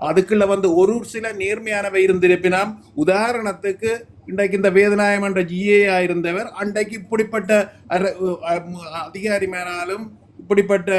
அதுக்குள்ள வந்து ஒரு சில நேர்மையானவை இருந்திருப்பினாம். உதாரணத்துக்கு இன்றைக்கு இந்த வேதநாயம் என்ற ஜிஏயா இருந்தவர் அன்றைக்கு இப்படிப்பட்ட அர- அதிகாரி மேலாலும் இப்படிப்பட்ட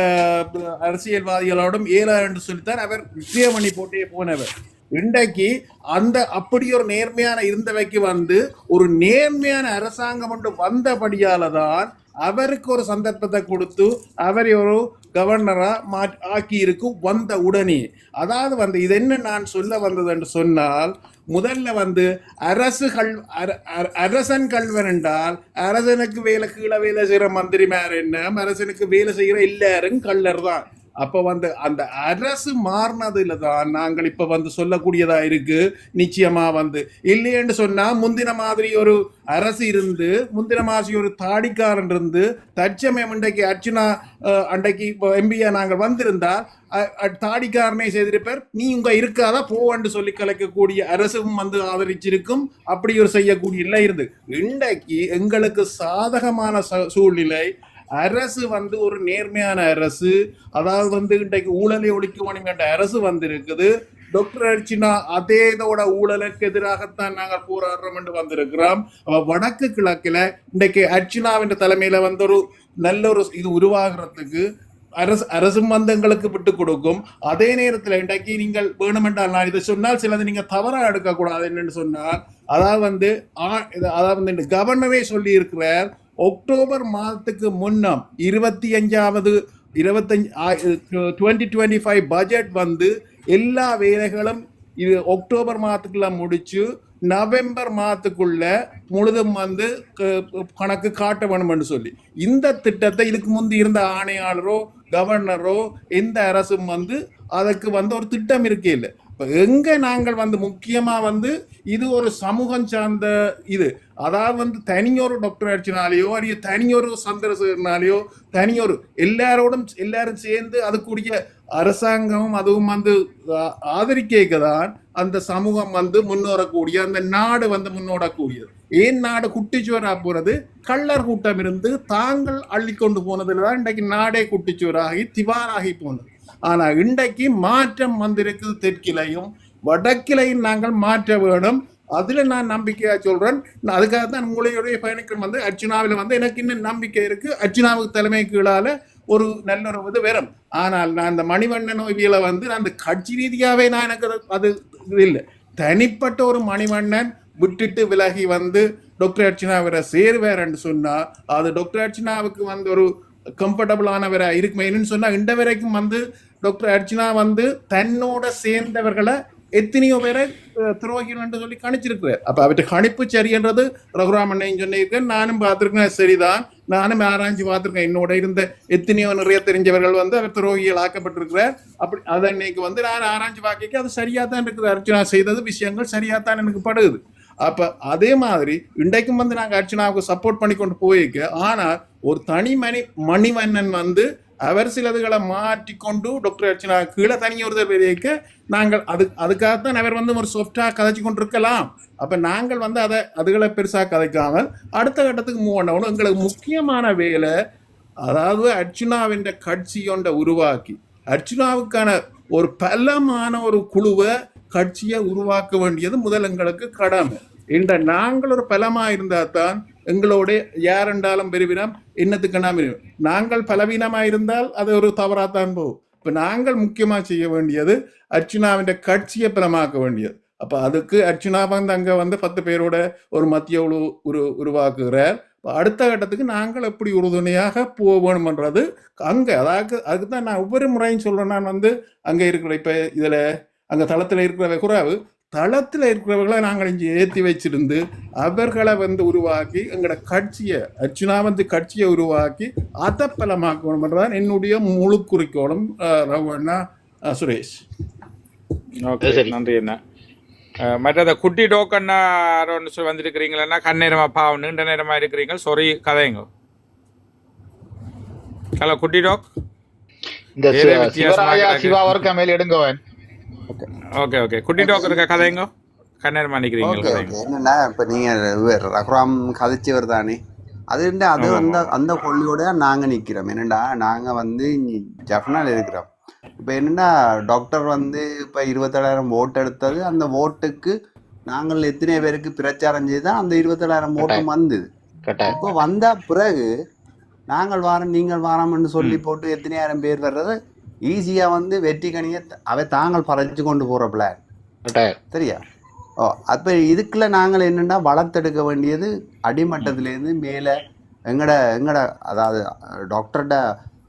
அரசியல்வாதிகளோடும் ஏலா என்று சொல்லித்தான் அவர் விஜயமணி போட்டே போனவர். இன்றைக்கு அந்த அப்படி ஒரு நேர்மையான இருந்தவைக்கு வந்து ஒரு நேர்மையான அரசாங்கம் ஒன்று வந்தபடியால தான் அவருக்கு ஒரு சந்தர்ப்பத்தை கொடுத்து அவரை ஒரு கவர்னராக மா ஆக்கியிருக்கு வந்த உடனே. அதாவது வந்து இது என்ன நான் சொல்ல வந்தது என்று சொன்னால் முதல்ல வந்து அரசு கல் அர- அரசன் கல்வன் என்றால் அரசனுக்கு வேலை கீழே வேலை செய்கிற மந்திரிமார் என்ன? அரசனுக்கு வேலை செய்கிற எல்லாரும் கள்ளர் தான். அப்போ வந்து அந்த அரசு மாறினதுல தான் நாங்கள் இப்போ வந்து சொல்லக்கூடியதா இருக்கு. நிச்சயமா வந்து இல்லையென்று சொன்னா முந்தின மாதிரி ஒரு அரசு இருந்து முந்தின மாதிரி ஒரு தாடிக்காரன் இருந்து தற்சமயம் இன்றைக்கு அர்ச்சனா அன்றைக்கு இப்போ எம்பியா நாங்கள் வந்திருந்தால் அ- தாடிக்காரனை செய்திருப்பார். நீ உங்க இருக்காதா? போவன்னு சொல்லி கலைக்கக்கூடிய அரசும் வந்து ஆதரிச்சிருக்கும். அப்படி ஒரு செய்யக்கூடிய இல்லை இருந்து. இன்றைக்கு எங்களுக்கு சாதகமான ச- சூழ்நிலை அரசு வந்து ஒரு நேர்மையான அரசு. அதாவது வந்து இன்றைக்கு ஊழலை ஒழிக்க வேண்டும் என்ற அரசு வந்திருக்குது. டாக்டர் அர்ச்சினா அதே இதோட ஊழலுக்கு எதிராகத்தான் நாங்கள் போராடுறோம் என்று வந்திருக்கிறோம். வடக்கு கிழக்கில் இன்றைக்கு அர்ச்சினாவின் தலைமையில் வந்து ஒரு நல்ல ஒரு இது உருவாகிறதுக்கு அரசு அரசும் வந்து எங்களுக்கு விட்டு கொடுக்கும். அதே நேரத்தில் இன்றைக்கு நீங்கள் வேணுமென்றால் நான் இதை சொன்னால் சிலது நீங்கள் தவறாக எடுக்கக்கூடாது என்னன்னு சொன்னால் அதாவது வந்து ஆ- அதாவது வந்து கவர்னரே சொல்லி இருக்கிறார் அக்டோபர் மாதத்துக்கு முன்னம் இருபத்தி அஞ்சாவது இருபத்தஞ்சு டுவெண்ட்டி டுவெண்ட்டி ஃபைவ் பட்ஜெட் வந்து எல்லா வேலைகளும் இது ஒக்டோபர் மாதத்துக்குள்ள முடிச்சு நவம்பர் மாதத்துக்குள்ள முழுதும் வந்து கணக்கு காட்ட வேணும்னு சொல்லி. இந்த திட்டத்தை இதுக்கு முந்தி இருந்த ஆணையாளரோ கவர்னரோ எந்த அரசும் வந்து அதுக்கு வந்து ஒரு திட்டம் இருக்கே இல்லை. இப்போ எங்க நாங்கள் வந்து முக்கியமா வந்து இது ஒரு சமூகம் சார்ந்த இது. அதாவது வந்து தனியொரு டாக்டர் ஆயிடுச்சுனாலேயோ அல்லது தனியொரு சந்திரசேகரனாலேயோ தனியொரு எல்லாரோடும் எல்லாரும் சேர்ந்து அதுக்குரிய அரசாங்கமும் அதுவும் வந்து ஆதரிக்க தான் அந்த சமூகம் வந்து முன்னோரக்கூடிய அந்த நாடு வந்து முன்னோடக்கூடியது. ஏன் நாடு குட்டிச்சுவரா போறது? கள்ளர் கூட்டம் இருந்து தாங்கள் அள்ளிக்கொண்டு போனதுல தான் இன்றைக்கு நாடே குட்டிச்சுவராகி திவாராகி போனது. ஆனால் இன்றைக்கு மாற்றம் வந்திருக்குது தெற்கிலையும் வடக்கிலையும் நாங்கள் மாற்ற வேணும் அதில் நான் நம்பிக்கையாக சொல்கிறேன் நான் அதுக்காக தான் உங்களுடைய பயணிகள் வந்து அர்ச்சனாவில் வந்து எனக்கு இன்னும் நம்பிக்கை இருக்குது அர்ச்சனாவுக்கு தலைமை கீழால் ஒரு நல்ல ஒரு இது வரும். ஆனால் நான் அந்த மணிவண்ணன் ஓவியில் வந்து நான் அந்த கட்சி ரீதியாகவே நான் எனக்கு அது- இது இல்லை. தனிப்பட்ட ஒரு மணிவண்ணன் விட்டுட்டு விலகி வந்து டாக்டர் அர்ச்சனாவரை சேருவார்ன்னு சொன்னால் அது டாக்டர் அர்ச்சனாவுக்கு வந்து ஒரு கம்ஃபர்டபுளானவராக இருக்குமே சொன்னால் இந்த வரைக்கும் வந்து டாக்டர் அர்ச்சனா வந்து தன்னோட சேர்ந்தவர்களை எத்தனையோ பேரை துரோகிகள் என்று சொல்லி கணிச்சிருக்கிறார். அப்ப அவற்றை கணிப்பு சரியன்றது ரகுராமண்ணையும் சொன்னிருக்கேன் நானும் பார்த்துருக்கேன் சரிதான். நானும் ஆராய்ச்சி பார்த்துருக்கேன். என்னோட இருந்த எத்தனையோ நிறைய தெரிஞ்சவர்கள் வந்து அவர் துரோகிகள் ஆக்கப்பட்டிருக்கிறார். அப்படி அதை இன்னைக்கு வந்து நான் ஆராய்ச்சி பார்க்க அது சரியா தான் இருக்குது. அர்ச்சனா செய்தது விஷயங்கள் சரியா தான் எனக்கு படுகுது அப்ப அதே மாதிரி இன்றைக்கும் வந்து நாங்கள் அர்ச்சனாவுக்கு சப்போர்ட் பண்ணி கொண்டு போயிருக்க ஆனால் ஒரு தனி மணி மணிவண்ணன் வந்து அவர் சிலதுகளை மாற்றிக்கொண்டு டாக்டர் அர்ச்சனா கீழே தனி ஒருத்தர் வெளியேக்க நாங்கள் அது அதுக்காகத்தான் அவர் வந்து ஒரு சாஃப்டாக கதைச்சு கொண்டு இருக்கலாம் அப்போ நாங்கள் வந்து அதை அதுகளை பெருசாக கதைக்காமல் அடுத்த கட்டத்துக்கு மூவ் பண்ணணும் எங்களுக்கு முக்கியமான வேலை அதாவது அர்ச்சுனாவின் கட்சி ஒன்றை உருவாக்கி அர்ச்சுனாவுக்கான ஒரு பலமான ஒரு குழுவை கட்சியை உருவாக்க வேண்டியது முதல் எங்களுக்கு கடமை. இந்த நாங்கள் ஒரு பலமாக இருந்தால் தான் எங்களோட யாரெண்டாலும் பெருவினம் என்னத்துக்கு நாங்கள் பலவீனமாக இருந்தால் அது ஒரு தவறாத்தான் போகும். இப்ப நாங்கள் முக்கியமா செய்ய வேண்டியது அர்ச்சுனாவின் கட்சியை பலமாக்க வேண்டியது. அப்ப அதுக்கு அர்ச்சனா வந்து அங்க வந்து பத்து பேரோட ஒரு மத்திய குழு உரு உருவாக்குகிறார். அடுத்த கட்டத்துக்கு நாங்கள் எப்படி உறுதுணையாக போகணும்ன்றது அங்க அதாவது அதுக்கு தான் நான் ஒவ்வொரு முறையும் சொல்றேன். நான் வந்து அங்க இருக்கிற இப்ப இதுல அங்க தளத்துல இருக்கிற குறாவு தளத்துல இருக்கிறவர்களை நாங்கள் இங்கே ஏற்றி வச்சிருந்து அவர்களை வந்து உருவாக்கி எங்களோட கட்சியை அர்ச்சுனா வந்து கட்சியை உருவாக்கி அதை பலமாக்கணும்ன்றதான் என்னுடைய முழு குறிக்கோளும் ரவண்ணா சுரேஷ். ஓகே. நன்றி என்ன அஹ், மற்றது குட்டி டோக்கன்னா ஒன்று சொல்லி வந்திருக்கிறீங்களா கண்ணேரமா பாவம் நீண்ட நேரமா இருக்கிறீங்க சொரி கதைங்க. ஹலோ குட்டி டோக். இந்த வேறே சி- வித்தியாசமா சிவராயா கிடக்கு. சிவா ஒருக்க மேல எடுங்கவன் ஓகே ஓகே குட்டி டோக் இருக்க கதைங்க கண்ணேரமா நிக்கிறீங்க என்னன்னா இப்ப நீங்க ரகுராம் கதைச்சவர் தானே அது என்ன அது அந்த அந்த கொள்ளியோட நாங்க நிக்கிறோம் என்னடா நாங்க வந்து ஜப்னால இருக்கிறோம் இப்போ என்னன்னா டாக்டர் வந்து இப்போ இருபத்தேழாயிரம் ஓட்டு எடுத்தது அந்த ஓட்டுக்கு நாங்கள் எத்தனை பேருக்கு பிரச்சாரம் செய்து தான் அந்த இருபத்தேழாயிரம் ஓட்டு வந்தது இப்போ வந்த பிறகு நாங்கள் வாரம் நீங்கள் வாரம்னு சொல்லி போட்டு எத்தனையாயிரம் பேர் வர்றது ஈஸியாக வந்து வெற்றி கனியை அவை தாங்கள் பறைச்சு கொண்டு போகிற பிளான் சரியா? ஓ அப்போ இதுக்குள்ள நாங்கள் என்னென்னா வளர்த்தெடுக்க வேண்டியது அடிமட்டத்திலேருந்து மேலே எங்கட எங்கட அதாவது டாக்டர்கிட்ட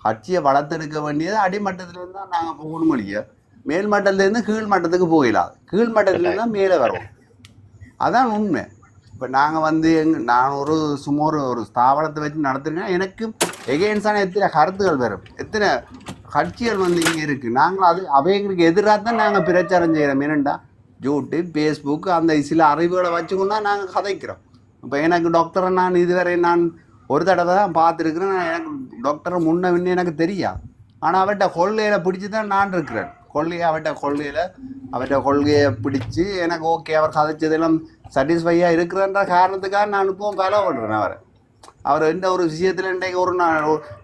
கட்சியை வளர்த்தெடுக்க வேண்டியது அடிமட்டத்திலேருந்து தான் நாங்கள் போகணும் இல்லையா மேல் மட்டத்திலேருந்து கீழ் மட்டத்துக்கு போயிடலாம் கீழ் மட்டத்துலேருந்து தான் மேலே வரோம். அதான் உண்மை. இப்போ நாங்கள் வந்து எங்க நான் ஒரு சும்மா ஒரு ஒரு ஸ்தாபனத்தை வச்சு நடத்துறேன்னா எனக்கு எகெயின்ஸான எத்தனை கருத்துகள் வரும். எத்தனை கட்சிகள் வந்து இங்கே இருக்குது நாங்கள் அது அவைகளுக்கு எதிராக தான் நாங்கள் பிரச்சாரம் செய்கிறோம் என்னென்னா யூடியூப் ஃபேஸ்புக் அந்த சில அறிவுகளை வச்சுக்கொண்டா நாங்கள் கதைக்கிறோம். இப்போ எனக்கு டாக்டரை நான் இதுவரை நான் ஒரு தடவை தான் பார்த்துருக்குறேன். நான் எனக்கு டாக்டரை முன்ன முன்னே எனக்கு தெரியாது. ஆனால் அவர்கிட்ட கொள்கையில் பிடிச்சி தான் நான் இருக்கிறேன். கொள்கையை அவர்கிட்ட கொள்கையில் அவர்கிட்ட கொள்கையை பிடிச்சி எனக்கு ஓகே அவர் கதைச்சதெல்லாம் சாட்டிஸ்ஃபையாக இருக்கிறன்ற காரணத்துக்காக நான் இப்போவும் ஃபாலோ பண்ணுறேன் அவரை. அவர் எந்த ஒரு விஷயத்தில் இன்றைக்கு ஒரு நான்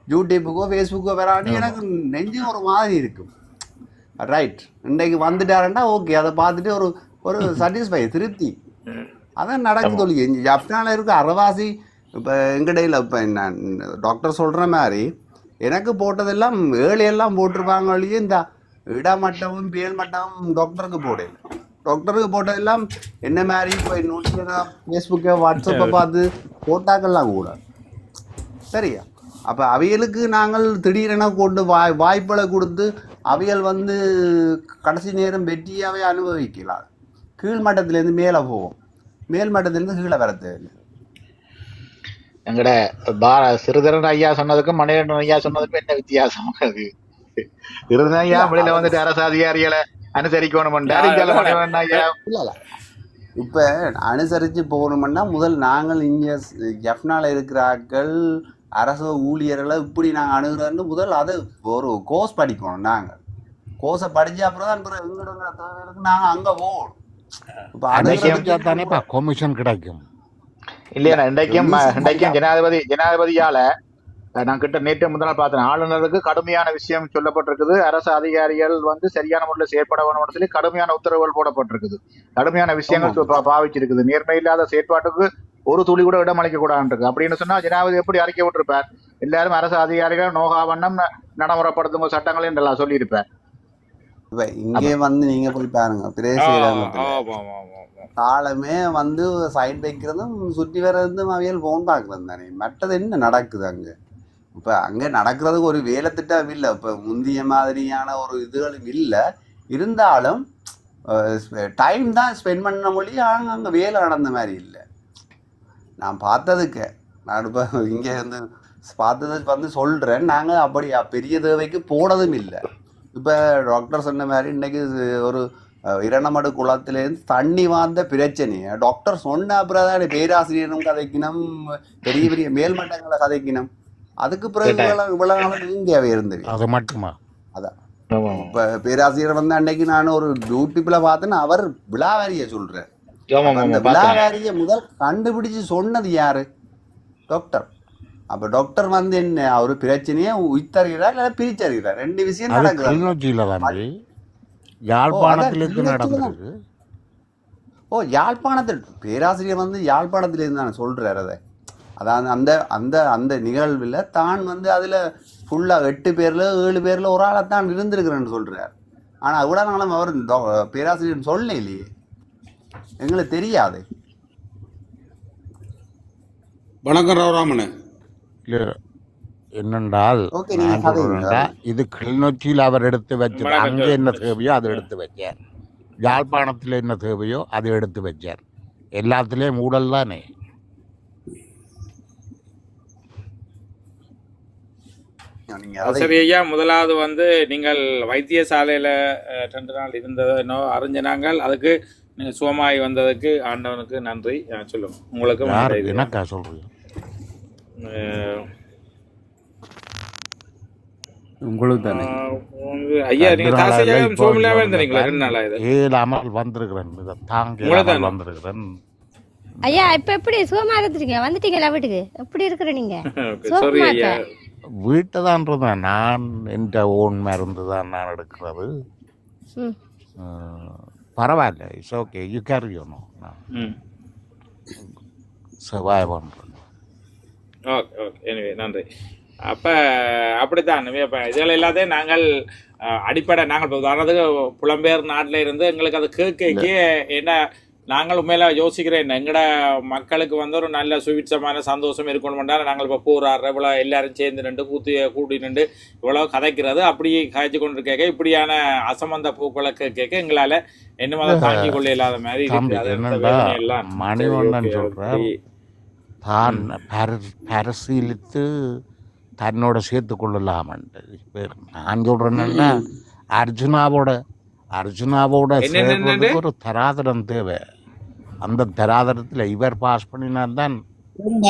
யூடியூப்புக்கோ ஃபேஸ்புக்கோ வராட்டி எனக்கு நெஞ்சு ஒரு மாதிரி இருக்கும். ரைட் இன்றைக்கு வந்துட்டாருன்னா ஓகே அதை பார்த்துட்டு ஒரு ஒரு சாட்டிஸ்ஃபை திருப்தி. அதான் நடக்குது சொல்லி ஜப்னால இருக்க அறவாசி இப்போ எங்கடையில் இப்போ நான் டாக்டர் சொல்கிற மாதிரி எனக்கு போட்டதெல்லாம் ஏழு எல்லாம் போட்டிருப்பாங்க வழியே இந்த இடமட்டமும் பேல் மட்டமும் டாக்டருக்கு போடல. டாக்டருக்கு போட்டதெல்லாம் என்ன மாதிரி இப்போ நோட்டிஃபிகேஷன் ஃபேஸ்புக்கை வாட்ஸ்அப்பை பார்த்து போட்டாக்கெல்லாம் கூட. சரியா? அப்போ அவியலுக்கு நாங்கள் திடீரென கொண்டு வாய் வாய்ப்புகளை கொடுத்து அவியல் வந்து கடைசி நேரம் வெற்றியாகவே அனுபவிக்கலாம். கீழ் மட்டத்திலேருந்து மேலே போவோம். மேல் மட்டத்திலேருந்து கீழே வர தேவையில்லை எங்கட பார சிறுதரன் ஐயா சொன்னதுக்கும் மணிகண்டன் ஐயா சொன்னதுக்கும் என்ன வித்தியாசம் அது? சிறுதரன் ஐயா வெளியில வந்துட்டு அரசு அதிகாரிகளை அனுசரிக்கணும் இப்போ அனுசரித்து போகணும்னா முதல் நாங்கள் இங்கே ஜப்னால இருக்கிற ஆட்கள் அரசு ஊழியர்களை இப்படி நாங்கள் அணுகிறோன்னு முதல் அது ஒரு கோர்ஸ் படிக்கணும் நாங்கள் கோர்ஸை படிச்ச அப்புறம் தான் பிறகு எங்களோட தேவைகளுக்கு நாங்கள் அங்கே போகணும். இப்போ கொமிஷன் கிடைக்கும். இல்லையா இன்றைக்கும் இன்றைக்கும் ஜனாதிபதி ஜனாதிபதியால நான் கிட்ட நேற்று முதல் பார்த்தேன். ஆளுநருக்கு கடுமையான விஷயம் சொல்லப்பட்டிருக்குது. அரசு அதிகாரிகள் வந்து சரியான முறையில் செயற்பட வேணும்னு சொல்லி கடுமையான உத்தரவுகள் போடப்பட்டிருக்குது. கடுமையான விஷயங்கள் பாவிச்சிருக்குது. நேர்மை இல்லாத செயற்பாட்டுக்கு ஒரு துளி கூட இடமளிக்க கூடாது அப்படின்னு சொன்னா ஜனாதிபதி எப்படி அறிக்கை விட்டிருப்பார்? எல்லாரும் அரசு அதிகாரிகள் நோகாவண்ணம் ந- நடைமுறைப்படுத்தும் சட்டங்கள் என்றெல்லாம் சொல்லியிருப்பார். இப்போ இங்கே வந்து நீங்கள் போய் பாருங்க ஆமா. காலமே வந்து சைட் வைக்கிறதும் சுற்றி வர்றதும் அவியல் ஃபோன் பார்க்குறது தானே. மற்றது என்ன நடக்குது அங்கே? இப்போ அங்கே நடக்கிறதுக்கு ஒரு வேலை திட்டம் இல்லை. இப்போ முந்திய மாதிரியான ஒரு இதுகளும் இல்லை. இருந்தாலும் டைம் தான் ஸ்பெண்ட் பண்ண மொழி ஆனால் அங்கே வேலை நடந்த மாதிரி இல்லை. நான் பார்த்ததுக்கு. நான் இப்போ இங்கே வந்து பார்த்தது வந்து சொல்கிறேன் நாங்கள் அப்படி பெரிய தேவைக்கு போனதும் இல்லை. இப்போ டாக்டர் சொன்ன மாதிரி இன்னைக்கு ஒரு இரணமடு குளத்திலேருந்து தண்ணி வார்ந்த பிரச்சனையை டாக்டர் சொன்ன அப்புறம் தான் பேராசிரியரும் கதைக்கணும் பெரிய பெரிய மேல்மட்டங்களை கதைக்கணும் அதுக்கு பிறகு கேட்டேன். இவ்வளவு இவ்வளவு நாள் இங்கே இருந்தது. அது மட்டுமா? அதான். இப்போ பேராசிரியர் வந்து அன்னைக்கு நான் ஒரு யூடியூப்ல பார்த்தேன்னு அவர் விழாவாரிய அந்த விழாவாரிய முதல் கண்டுபிடிச்சு சொன்னது யாரு? டாக்டர் அப்ப டாக்டர் வந்து என்ன அவர் பிரச்சனையை உயிர்த்தறிகிறார் இல்லை பிரிச்சறிகிறார் ரெண்டு விஷயம் நடக்குது. யாழ்ப்பாணத்திலிருந்து. நடந்திருக்கு ஓ யாழ்ப்பாணத்தில் பேராசிரியர் வந்து யாழ்ப்பாணத்திலேருந்து நான் சொல்றாரு அதை. அதாவது அந்த அந்த அந்த நிகழ்வில் தான் வந்து அதில் ஃபுல்லாக எட்டு பேரில் ஏழு பேரில் ஒரு ஆளை தான் இருந்திருக்கிறேன்னு சொல்கிறார் ஆனால் அவ்வளோ நாளும் அவர் பேராசிரியர் சொல்ல இல்லையே எங்களுக்கு தெரியாது. வணக்கம் ராமனு இல்ல, என்னென்றால் இது கிளிநொச்சியில் அவர் எடுத்து வணக்கம் அங்கே. என்ன தேவையோ அதை எடுத்து வச்சார். யாழ்ப்பாணத்தில் என்ன தேவையோ அதை எடுத்து வச்சார். எல்லாத்துலேயும் ஊழல் தானே. சரி ஐயா முதலாவது வந்து நீங்கள் வைத்தியசாலையில ரெண்டு நாள் இருந்ததோ அறிஞ்ச நாங்கள் அதுக்கு நீங்க சுகமாய் வந்ததுக்கு ஆண்டவனுக்கு நன்றி. சொல்லுங்க. உங்களுக்கு. எனக்கா சொல்றீங்க? உங்களுக்கு தானே. ஐயா நீங்க ரெண்டு நாளா தாசியாக இல்லை, இப்போ சோமில்லாம வந்து இருந்தீங்களா ரெண்டு நாளா இது? ஏழாமல் வந்திருக்கிறேன். இதை தாங்க? வந்திருக்கிறேன். ஐயா இப்ப எப்படி சுகமா இருந்துட்டீங்க? வந்துட்டீங்களா வீட்டுக்கு? எப்படி இருக்கிற நீங்க? வீட்டை தான் இருந்தேன். நான் என்ற ஓன் மருந்து தான் நான் எடுக்கிறது. பரவாயில்ல it's okay you carry you know survive பண்ணுறேன் ஓகே ஓகே எனவே நன்றி. அப்போ அப்படித்தான் இப்போ இதில் எல்லாத்தையும் நாங்கள் அடிப்படை நாங்கள் இப்போ உதாரணத்துக்கு புலம்பெயர் நாட்டில் இருந்து எங்களுக்கு அது கேட்க என்ன நாங்கள் உண்மையில யோசிக்கிறேன் எங்கட மக்களுக்கு வந்து ஒரு நல்ல சுவிட்சமான சந்தோஷம் இருக்கணும்னா நாங்கள் இப்போ போராடுற இவ்வளோ எல்லாரும் சேர்ந்து நின்று கூத்து கூடி நின்று இவ்வளோ கதைக்கிறது அப்படி கதைச்சு கொண்டு கேட்க இப்படியான அசம்பந்த பூக்களை கேட்க எங்களால் என்னமோ அதை தாங்கி கொள்ள இல்லாத மாதிரி இருக்கு. தம்பி, அது இந்த என்னடா, வேதனை எல்லாம் மணிவண்ணன் சரி, ஓகே, சொல்றார். ஓகே. தான் பரி பரிசீலித்து தன்னோட சேர்த்து கொள்ளலாமன்ட்டு இப்ப நான் சொல்றேன்னா அர்ஜுனாவோட அர்ஜுனாவோட? சேர்றதுக்கு ஒரு தராதரம் தேவை அந்த தராதரத்தில் இவர் பாஸ் பண்ணினா தான்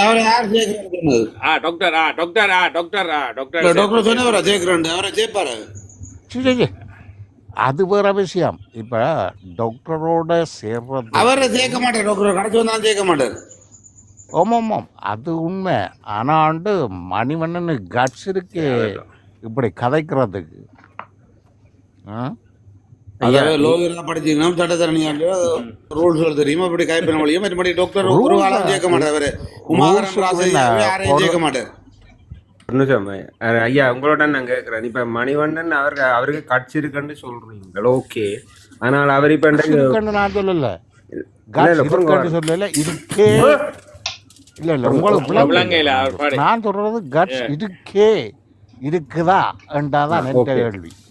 அவரை யார் ஜெயிக்கிறான்னு ஆ டாக்டர் ஆ டாக்டர் ஆ டாக்டர் ஆ டாக்டர் டாக்டர் சொன்னவரா ஜெயிக்கிறான் அவரை ஜெயிப்பாரு. சரி, சரி. அது வேற விஷயம். இப்ப டாக்டரோட சேர்றது அவரை ஜெயிக்க மாட்டார் டாக்டர் கடைசி வந்தாலும் ஜெயிக்க மாட்டார். ஆமாம் ஆமாம் அது உண்மை. ஆனால் வந்து மணிவண்ணனு கட்ஸ் இருக்கு. இப்படி கதைக்கிறதுக்கு. ஆ? படிச்சீங்கன்னா சட்டத்தரணியாண்டு ரூல்ஸ் தெரியுமா? அப்படி கைப்பற்ற முடியும் மற்றபடி டாக்டர் ஒரு காலம் ஜெயிக்க மாட்டார் அவரு? யாரையும் மாட்டார். அஹ் ஐயா உங்களோட நான் கேட்குறேன். இப்போ மணிவண்ணன் அவருக்கு அவருக்கு கட்சி இருக்குன்னு சொல்றீங்க ஓகே. ஆனால் அவர் இப்போ நான் சொல்லல. சொல்லல. இல்ல இல்ல உங்களுக்கு. அவர் நான் சொல்றது கட்ஸ் இருக்கே இருக்குதா என்றாதான். கேள்வி. அவர்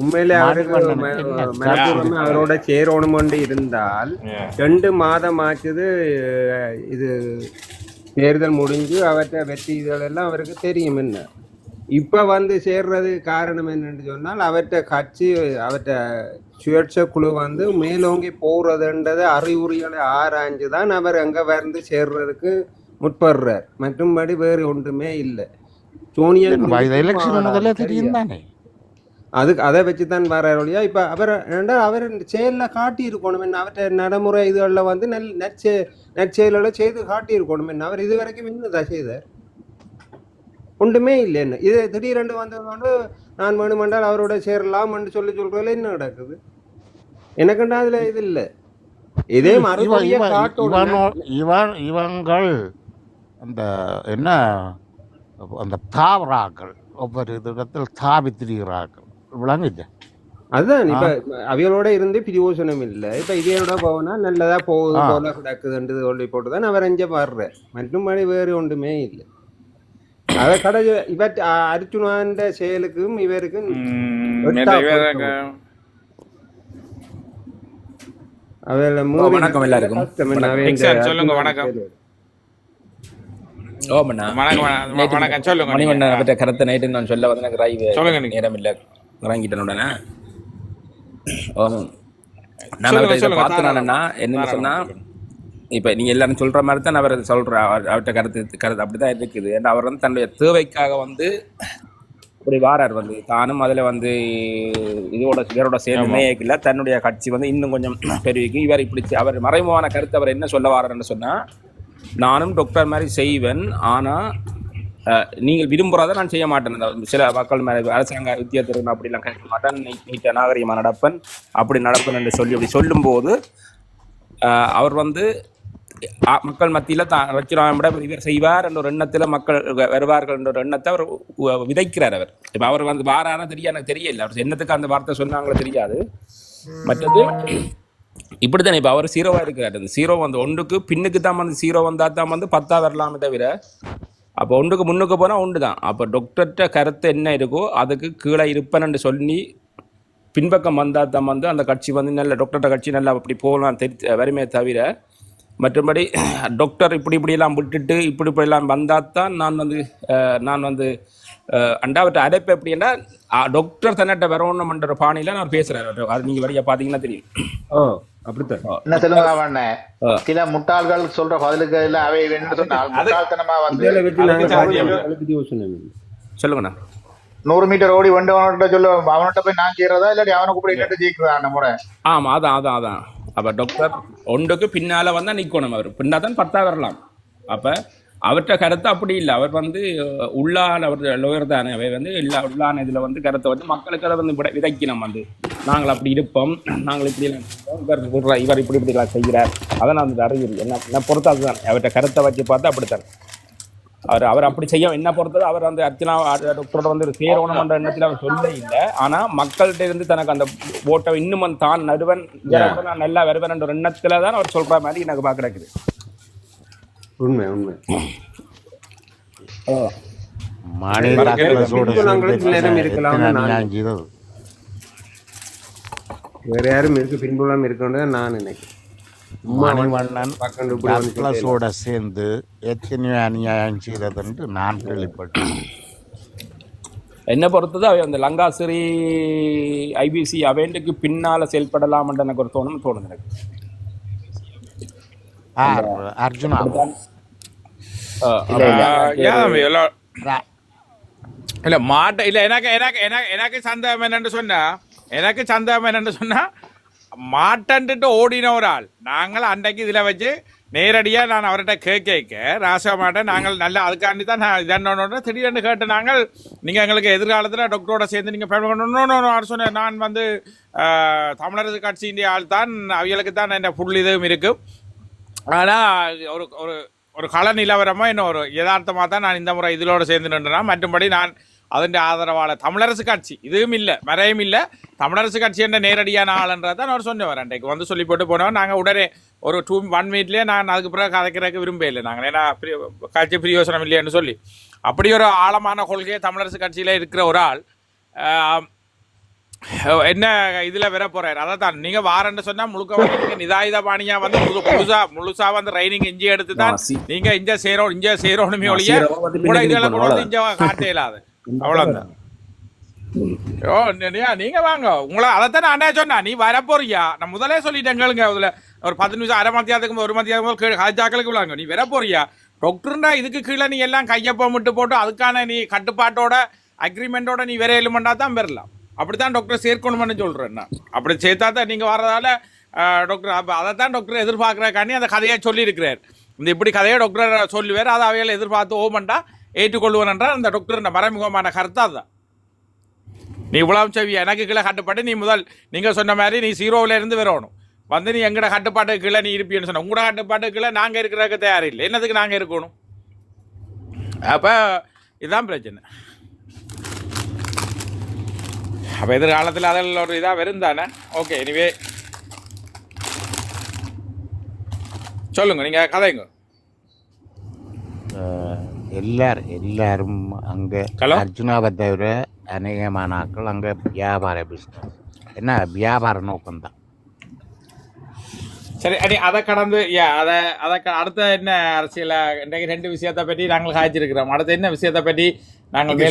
உண்மையிலே அவருக்கு-? அவரோட சேரணும் கொண்டு இருந்தால் ரெண்டு மாதம் ஆச்சுது இது தேர்தல் முடிஞ்சு அவற்றை வெற்றி இதெல்லாம் அவருக்கு தெரியும் என்ன. இப்போ வந்து சேர்றது காரணம் என்னன்னு சொன்னால் அவற்றை கட்சி அவற்றை சுயேட்சை குழு வந்து மேலோங்கி போகிறதுன்றது அறிகுறிகளை ஆராய்ஞ்சு தான் அவர் அங்கே வந்து சேர்றதுக்கு முற்படுறார். மற்றும்படி வேறு ஒன்றுமே இல்லை. சோனியா தானே? அதை வச்சு தான் வர்றார் அவர் அவர் செயலில் காட்டியிருக்கணும் என்ன அவர்கிட்ட நடைமுறை இதுகளில் வந்து நெல் நற்செ செய்து காட்டியிருக்கணும் என்ன அவர் இது வரைக்கும் இன்னும் செய்தார்? ஒன்றுமே இல்லை என்ன. இது திடீரெண்டு வந்ததோடு நான் வேணுமென்றால் அவரோட சேரலாம் சொல்லி சொல்கிறதுல என்ன நடக்குது? எனக்குண்டா அதில் இது இல்லை. இதே மறுபடியும் இவங்கள் அந்த என்ன அந்த தாவராக்கள் ஒவ்வொரு இடத்தில் தாவி திரிகிறார்கள் விளங்குச்சு அதுதான் இப்ப அவைகளோட இருந்து பிரியோசனம் இல்லை. இப்ப இதையோட போனா நல்லதா போகுது. போல கிடக்குதுன்றது சொல்லி போட்டு தான் அவர் அஞ்ச பாடுற மற்றும்படி வேறு ஒன்றுமே இல்லை. அத கடை இவர் அர்ச்சுனான்ற செயலுக்கும் இவருக்கும் ஓ, வணக்கம் எல்லாருக்கும். அவை சொல்லுங்க, வணக்கம். ஓமண்ணா வணக்கம் வணக்கம், வணக்கம் சொல்லுங்க மணிவண்ணன் நீங்க. பற்ற கருத்தை நைட்டு நான் சொல்ல வந்து எனக்கு ராய் சொல்லுங்க நீங்க. நேரம் இல்லை இறங்கிட்டேன் உடனே ஓ, நான் அவர்கிட்ட பார்த்தேன்னா என்னன்னு தாராளமா சொன்னா சொல்லுங்க. இப்ப நீங்க எல்லாரும் சொல்ற மாதிரி தான் அவர் சொல்ற அவர் அவர்கிட்ட கருத்து கருத்து அப்படிதான் இருக்குது ஏன்னா அவர் வந்து தன்னுடைய தேவைக்காக வந்து அப்படி வாரார் வந்து தானும் அதுல வந்து இதோட இவரோட சேர்ந்து மேயக்கில்ல தன்னுடைய கட்சி வந்து இன்னும் கொஞ்சம் பெருவிக்கும் இவர் இப்படி அவர் மறைமுகமான கருத்து அவர் என்ன சொல்ல வாராருன்னு சொன்னா நானும் டாக்டர் மாதிரி செய்வேன். ஆனால் நீங்கள் விரும்புறதை நான் செய்ய மாட்டேன். இந்த சில மக்கள் மேலே அரசாங்க வித்தியாசம் அப்படிலாம் கேட்க மாட்டேன் நீட்ட நாகரிகமாக நடப்பேன். அப்படி நடப்பேன் என்று சொல்லி அப்படி சொல்லும்போது அவர் வந்து மக்கள் மத்தியில் தான் ரச்சிராமன் விட இவர் செய்வார் என்ற ஒரு எண்ணத்தில் மக்கள் வருவார்கள் என்ற ஒரு எண்ணத்தை அவர் விதைக்கிறார் அவர். இப்போ அவர் வந்து வாரானா தெரியாது எனக்கு தெரியல. அவர் என்னத்துக்கு அந்த வார்த்தை சொன்னாங்களோ தெரியாது. மற்றது இப்படி தானே இப்போ அவர் சீரோவாக இருக்கிறார். அந்த சீரோ வந்து ஒன்றுக்கு பின்னுக்கு தான் வந்து சீரோ வந்தால் தான் வந்து பத்தா வரலாமே தவிர அப்போ ஒன்றுக்கு முன்னுக்கு போனால் ஒன்று தான். அப்போ டாக்டர்கிட்ட கருத்து என்ன இருக்கோ அதுக்கு கீழே இருப்பேன்னு சொல்லி பின்பக்கம் வந்தால் தான் வந்து அந்த கட்சி வந்து நல்ல டாக்டர்கிட்ட கட்சி நல்லா அப்படி போகலாம் தெரி வருமே தவிர மற்றபடி டாக்டர் இப்படி இப்படியெல்லாம் விட்டுட்டு இப்படி இப்படியெல்லாம் வந்தால் தான் நான் வந்து நான் வந்து அண்டாவற்ற அடைப்பு எப்படின்னா டாக்டர் தன்னிட்ட வரணும்ன்ற பாணியில் நான் பேசுகிறேன் அது நீங்கள் வழியாக பார்த்தீங்கன்னா தெரியும். ஓ என்ன சொல்லுங்க. சில முட்டாள்கள் சொல்ற பதிலுக்கு இல்ல அவை சொன்னால் முட்டாள்தனமா வந்து. சொல்லுங்கண்ணா. நூறு மீட்டர் ஓடி வந்தவன்கிட்ட சொல்ல அவன்கிட்ட போய் நான் செய்யறதா இல்லாட்டி அவனை கூப்பிட்டு என்னட்டு ஜெயிக்கிறதா ஆமாம் அதான் அதான் அதான். அப்போ டாக்டர் ஒன்றுக்கு பின்னால் வந்தால் நிற்கணும் அவர். பின்னா தான் பத்தா வரலாம் அப்போ அவர்கிட்ட கருத்து அப்படி இல்லை. அவர் வந்து அஹ், உள்ளான அவர் லோயர் தானே அவர் வந்து எல்லா உள்ளான இதில் வந்து கருத்தை வந்து மக்களுக்கு அதை வந்து விட- விதைக்கணும் வந்து நாங்கள் அப்படி இருப்போம். நாங்கள் இப்படி. இவர் சொல்றார், இவர் இப்படி இப்படி செய்கிறார். அதை நான் வந்து அறிகுறி என்ன என்ன பொறுத்து அதுதான் அவர்கிட்ட கருத்தை வச்சு பார்த்தா அப்படித்தான் அவர் அவர் அப்படி செய்ய என்ன பொறுத்தது? அவர் வந்து அர்ச்சனா டாக்டரோட வந்து சேரணும்ன்ற எண்ணத்தில் அவர் சொல்ல இல்லை. ஆனா மக்கள்கிட்ட இருந்து தனக்கு அந்த ஓட்டை இன்னும் தான் நடுவன் நான் நல்லா வருவேன் ஒரு எண்ணத்துல தான் அவர் சொல்ற மாதிரி எனக்கு பார்க்க அநியாயம் செய்தது வேற யாரும் இருக்கு பின்புலம் இருக்குன்னு நான் நினைக்கிறேன். மணிவண்ணன் சேர்ந்து எத்தனையோ அநியாயம் செய்தது நான் கேள்விப்பட்டேன். என்ன பொறுத்தது? அவை அந்த லங்காசிரி ஐபிசி அவேண்டுக்கு பின்னால செயல்படலாம்ன்ற எனக்கு ஒரு தோணும் தோணுது எனக்கு. அர்ஜுனா அஹ், ஆ, ஏன் தம்பி எல்லாம் ரா- இல்ல மாட்ட இல்ல எனக்கு எனக்கு எனக்கு எனக்கு சந்தேகம் என்னன்னு சொன்னா எனக்கு சந்தேகம் என்னன்னு சொன்னா மாட்டன்ட்டு ஓடின ஒரு ஆள் நாங்கள் அன்றைக்கு இதுல வச்சு நேரடியா நான் அவர்கிட்ட கேட்க கேட்க ராசா மாட்டேன் நாங்கள் நல்ல அதுக்காண்டி தான் நான் இதன்னோட திடீர்னு கேட்டு நாங்கள் நீங்க எங்களுக்கு எதிர்காலத்துல டாக்டரோட சேர்ந்து நீங்க பயன்படணும் சொன்னேன் நான் வந்து தமிழரசு கட்சியின் ஆள் தான் அவைகளுக்கு தான் என்ன புல் இதுவும் இருக்கும் ஆனால் ஒரு ஒரு ஒரு கள நிலவரமாக இன்னும் ஒரு யதார்த்தமாக தான் நான் இந்த முறை இதிலோடு சேர்ந்து நின்றேன்? மற்றும்படி நான் அதன் ஆதரவாளர் தமிழரசு கட்சி இதுவும் இல்லை மறையும் இல்லை தமிழரசு கட்சி என்ற நேரடியான ஆளுன்றது தான் அவர் சொன்னவர். அன்றைக்கு வந்து சொல்லி போட்டு போனோம் நாங்கள் உடனே ஒரு டூ ஒன் மினிட்லேயே நான் அதுக்கு பிறகு கதைக்கிறதுக்கு விரும்ப இல்லை நாங்கள் ஏன்னா கட்சி பிரியோசனம் இல்லைன்னு சொல்லி. அப்படி ஒரு ஆழமான கொள்கையை தமிழரசு கட்சியில் இருக்கிற ஒரு ஆள் என்ன இதுல வர போறாரு? அதை தான் நீங்க வாரன்னு சொன்னா முழுக்க நீங்க நிதாயுத பாணியா வந்து முழு முழுசா முழுசா வந்து ட்ரைனிங் இஞ்சி எடுத்து தான் நீங்க இஞ்ச சேரோம் இஞ்ச சேரோனுமே ஒழிய கூட போகணும், கூட இஞ்ச காட்ட இயலாது அவ்வளவுதான். ஓ நீங்க வாங்க. உங்களை அதைத்தான் அண்ணா சொன்னா நீ வர போறியா நான் முதலே சொல்லிட்டேன் கேளுங்க அதுல. ஒரு பத்து நிமிஷம் அரை மத்தியானத்துக்கு ஒரு மத்தியானத்துக்கு ஹாஜாக்களுக்கு விளாங்க. நீ வர போறியா டாக்டர்னா இதுக்கு கீழே நீ எல்லாம் கையப்பம் விட்டு போட்டு அதுக்கான நீ கட்டுப்பாட்டோட அக்ரிமெண்டோட நீ வேற எலுமெண்டா தான் பெறலாம் அப்படித்தான் டாக்டர் சேர்க்கணும்னு சொல்கிறேன் நான். அப்படி சேர்த்தா தான் நீங்கள் வர்றதால டாக்டர் அப்போ அதை தான் டாக்டர் எதிர்பார்க்குறக்காண்டி அந்த கதையை சொல்லியிருக்கிறார். இந்த இப்படி கதையை டாக்டர் சொல்லுவார் அதை அவைகளை எதிர்பார்த்து ஓமண்டா ஏற்றுக்கொள்வேன் என்றால் அந்த டாக்டர் மறைமுகமான கருத்து அதுதான். நீ இவ்வளவு செவி எனக்கு கீழே கட்டுப்பாட்டு நீ முதல் நீங்கள் சொன்ன மாதிரி நீ சீரோவில் இருந்து வரணும். வந்து நீ எங்கட கட்டுப்பாட்டு கீழே நீ இருப்பீன்னு சொன்ன உங்களோட கட்டுப்பாட்டு கீழே நாங்கள் இருக்கிறதுக்கு தயார் இல்லை என்னதுக்கு நாங்கள் இருக்கணும்? அப்போ இதுதான் பிரச்சனை. அப்ப எதிர்காலத்தில் அதில் ஒரு இதா வரும் தானே ஓகே எனிவே சொல்லுங்க நீங்க கதைங்க எல்லார் எல்லாரும் அங்க? அர்ஜுனாவை தவிர அநேகமான ஆட்கள் அங்க வியாபார பிஸ்னஸ் என்ன வியாபார நோக்கம்தான் சரி அடி அதை கடந்து யா அதை அதை அடுத்த என்ன அரசியல இன்றைக்கு ரெண்டு விஷயத்தை பற்றி நாங்கள் காய்ச்சிருக்கிறோம் அடுத்த என்ன விஷயத்தை பற்றி நாங்கள்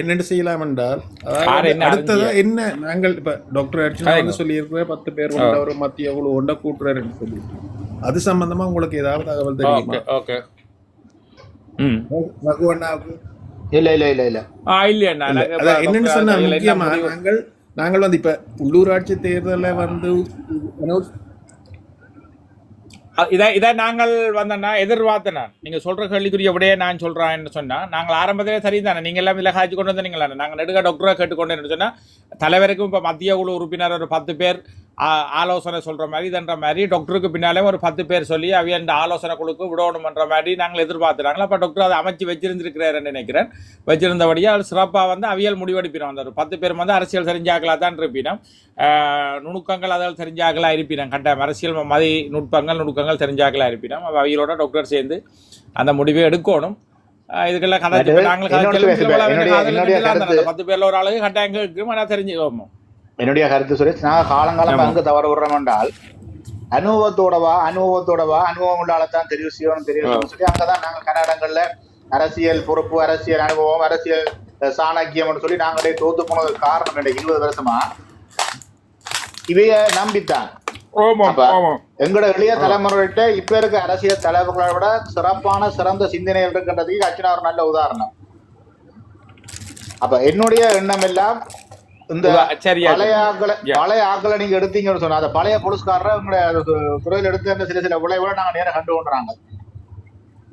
என்னென்னு செய்யலாம் என்றால் என்ன அடுத்ததா அறிஞ்சியா? என்ன நாங்கள் இப்ப டாக்டர் அர்ச்சனா. வந்து சொல்லியிருக்கிற பத்து பேர் கொண்ட ஒரு மத்திய குழு சொல்லி அது சம்பந்தமா உங்களுக்கு ஏதாவது தகவல் தெரியுமா? ஓகே இல்ல இல்ல இல்ல இல்ல. இல்ல, நாங்கள் அதான் என்னன்னு சொன்னா என்ன முக்கியமா முடிவு- நாங்கள் நாங்கள் வந்து இப்ப உள்ளூராட்சி தேர்தலில் வந்து இதை இதை நாங்கள் வந்தோன்னா எதிர்பார்த்தேன் நான். நீங்க சொல்ற கேள்விக்குரிய விடையே நான் சொல்றேன்னு சொன்னா நாங்கள் ஆரம்பத்திலே சரிதானே நீங்க எல்லாம் இதில் காய்ச்சி கொண்டு வந்தீங்களா நாங்கள் நெடுக டாக்டரை கேட்டுக்கொண்டேன்னு சொன்னா தலைவருக்கும் இப்போ மத்திய குழு உறுப்பினர் ஒரு பத்து பேர் ஆலோசனை சொல்ற மாதிரி இதன்ற மாதிரி டாக்டருக்கு பின்னாலே ஒரு பத்து பேர் சொல்லி அவைய அந்த ஆலோசனை குழுக்கு விடணுமன்ற மாதிரி நாங்கள் எதிர்பார்த்துறாங்களா அப்போ டாக்டர் அதை அமைச்சு வச்சிருந்திருக்கிறாருன்னு நினைக்கிறேன். வச்சிருந்தபடியே அவர் சிறப்பாக வந்து அவியல் முடிவெடுப்பினோம் அந்த ஒரு பத்து பேர் வந்து அரசியல் தெரிஞ்சாக்கலா தான் இருப்பினோம் நுணுக்கங்கள் அதில் தெரிஞ்சாக்கலா இருப்பினோம் கட்டாயம் அரசியல் மதி நுட்பங்கள் நுணுக்கங்கள் தெரிஞ்சாக்கலா இருப்பினோம் அப்ப அவியலோட டாக்டர் சேர்ந்து அந்த முடிவை எடுக்கணும். இதுக்கெல்லாம் கதை அது நாங்கள் பத்து பேர்ல ஒரு ஆளுக்கு கட்டாயம் தெரிஞ்சுக்கோமோ என்னுடைய கருத்து சுரேஷ் நாங்க காலங்காலம். அங்கு தவற விடுறோம் என்றால் அனுபவத்தோடவா அனுபவத்தோடவா அனுபவம் உள்ளாலத்தான் தெரிவு செய்யணும் செய்யணும்னு சொல்லி அங்கதான் நாங்க கன்னடங்கள்ல அரசியல் பொறுப்பு அரசியல் அனுபவம் அரசியல் அஹ், சாணக்கியம்னு சொல்லி நாங்களே தோத்து போனதுக்கு காரணம் இன்றைக்கு இருபது வருஷமா இவைய நம்பித்தான். எங்களோட இளைய தலைமுறைகிட்ட இப்ப இருக்க அரசியல் தலைவர்களை விட சிறப்பான சிறந்த சிந்தனைகள் இருக்கின்றதுக்கு அர்ச்சனா ஒரு நல்ல உதாரணம். அப்ப என்னுடைய எண்ணம் எல்லாம் இந்த பழைய ஆக்களை. பழைய ஆக்களை நீங்க எடுத்தீங்கன்னு சொன்னா அந்த பழைய போலீஸ்காரரை உங்களுடைய துறையில் எடுத்து சில சில விளைவுகளை நாங்க நேரம் கண்டு கொண்டுறாங்க.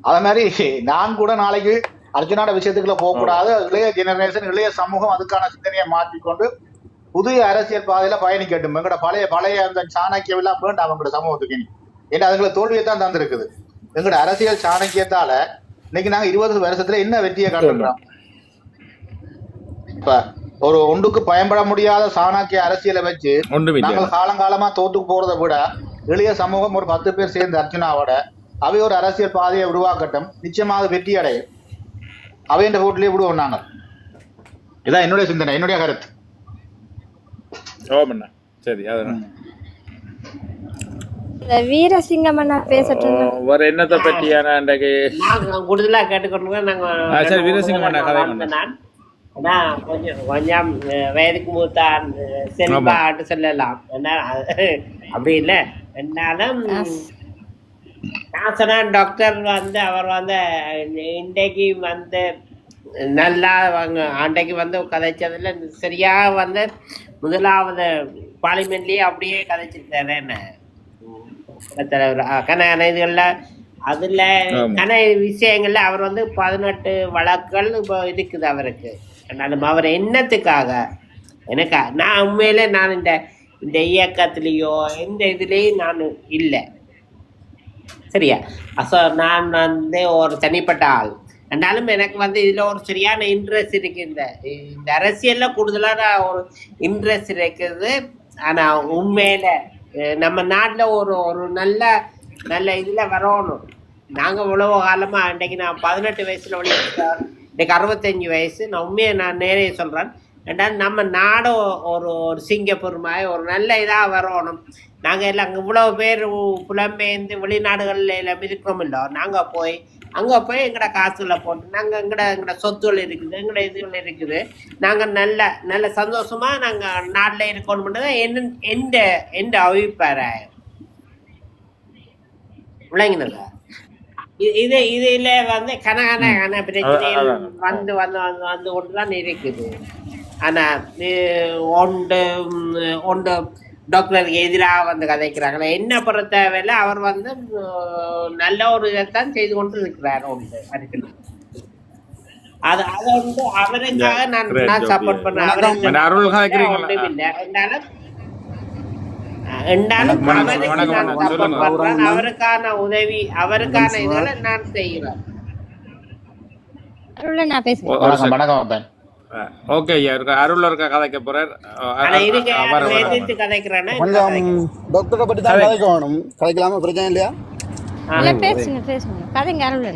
அதே மாதிரி நான் கூட நாளைக்கு அர்ஜுனாட விஷயத்துக்குள்ள போக கூடாது இளைய ஜெனரேஷன் இளைய சமூகம் அதுக்கான சிந்தனையை மாற்றிக்கொண்டு புதிய அரசியல் பாதையில பயணிக்கட்டும். எங்கட பழைய பழைய அந்த சாணக்கியம் எல்லாம் வேண்டாம் அவங்களோட சமூகத்துக்கு ஏன்னா அதுங்களை தோல்வியை தான் தந்திருக்குது. எங்கட அரசியல் சாணக்கியத்தால இன்னைக்கு நாங்க இருபது வருஷத்துல என்ன வெற்றியை கண்டுறோம் இப்ப ஒரு ஒன்றுக்கு பயன்பட முடியாத சாணக்கிய அரசியலை வச்சு நாங்கள் காலங்காலமா தோத்து போறதை விட எளிய சமூகம் ஒரு பத்து பேர் சேர்ந்து அர்ச்சனாவோட அவை ஒரு அரசியல் பாதையை உருவாக்கட்டும் நிச்சயமாக வெற்றி அடையும். அவைன்ற போட்டிலே விடுவோம் நாங்கள். இதான் என்னுடைய சிந்தனை என்னுடைய கருத்து. ஓமண்ணா சரி அதான் வீரசிங்கம் அண்ணா பேசட்டும். வேற என்னத்தை பற்றியான கூடுதலா கேட்டுக்கொண்டு நாங்க வீரசிங்கம் அண்ணா கதை வந்த நான் ஆனா கொஞ்சம் கொஞ்சம் வயதுக்கு மூத்தான் செல்வான்னு சொல்லலாம் என்ன அப்படி இல்லை என்னாலும் நான் சொன்னேன் டாக்டர் வந்து அவர் வந்து இன்றைக்கு வந்து நல்லா அவங்க அன்றைக்கு வந்து கதைச்சதுல சரியா வந்து முதலாவது பார்லிமெண்ட்லயே அப்படியே கதைச்சிருக்காரு என்ன தலைவர் கன இதுகள்ல அதுல. கன விஷயங்கள்ல அவர் வந்து பதினெட்டு வழக்குகள் இப்போ இருக்குது அவருக்கு ஆனாலும் அவர் என்னத்துக்காக? எனக்கா நான் உண்மையிலே நான் இந்த இந்த இயக்கத்திலேயோ எந்த இதுலேயும் நான் இல்லை. சரியா? அசோ நான் வந்து ஒரு தனிப்பட்ட ஆள். ஆனாலும் எனக்கு வந்து இதில் ஒரு சரியான இன்ட்ரெஸ்ட் இருக்கு இந்த இந்த அரசியலில் கூடுதலான ஒரு இன்ட்ரெஸ்ட் இருக்குது. ஆனால் உண்மையில நம்ம நாட்டில் ஒரு ஒரு நல்ல நல்ல இதில் வரணும். நாங்கள் இவ்வளவு காலமாக அன்றைக்கு நான் பதினெட்டு வயசில் உள்ள இன்றைக்கு அறுபத்தஞ்சு வயசு. நான் உண்மையை நான் நேரே சொல்கிறேன் ரெண்டாவது நம்ம நாடும் ஒரு ஒரு சிங்கப்பூர் மாதிரி ஒரு நல்ல இதாக வரணும். நாங்கள் எல்லாம் அங்கே இவ்வளோ பேர் புலம்பெயர்ந்து வெளிநாடுகளில் எல்லாம் இருக்கிறோம் இல்லை. நாங்கள் போய் அங்கே போய் எங்களோட காசுகளை போட்டு நாங்கள் எங்களோட எங்களோட சொத்துகள் இருக்குது எங்களோட இதுகள் இருக்குது. நாங்கள் நல்ல நல்ல சந்தோஷமாக நாங்கள் நாட்டில் இருக்கணும் என்ன எந்த எந்த அபிப்பிராயம். விளங்கினதா? இது இதுல வந்து கனகன கன அதான். வந்து வந்து வந்து வந்து கொண்டு தான் இருக்குது ஆனா ஒன்று ஒன்று டாக்டருக்கு எதிராக வந்து கதைக்கிறாங்களே என்ன பொறுத்தவரையில அவர் வந்து நல்ல ஒரு இதைத்தான் செய்து கொண்டு இருக்கிறார் ஒன்று இருக்குது அது அது வந்து அவருக்காக நான் நான் சப்போர்ட். பண்ணேன் வணக்கம். அருள் கதைக்கிறீங்களா? ஒன்றுமில்லை என்றாலும் என்றாலும் வணக்கம், அவருக்கு வணக்கம், நான் வணக்கம். support சொல்லுங்க. பண்றேன். அவருக்கான உதவி அவருக்கான இதுகளை நான் செய்கிறேன் ஓகே ஐயா இருக்க அருள் இருக்க கதைக்க போறார். கொஞ்சம் டாக்டரை பற்றி தான் கதைக்கணும். கதைக்கலாமா? பிரச்சனை இல்லையா? இல்ல பேசுங்க பேசுங்க. கதைங்க அருள்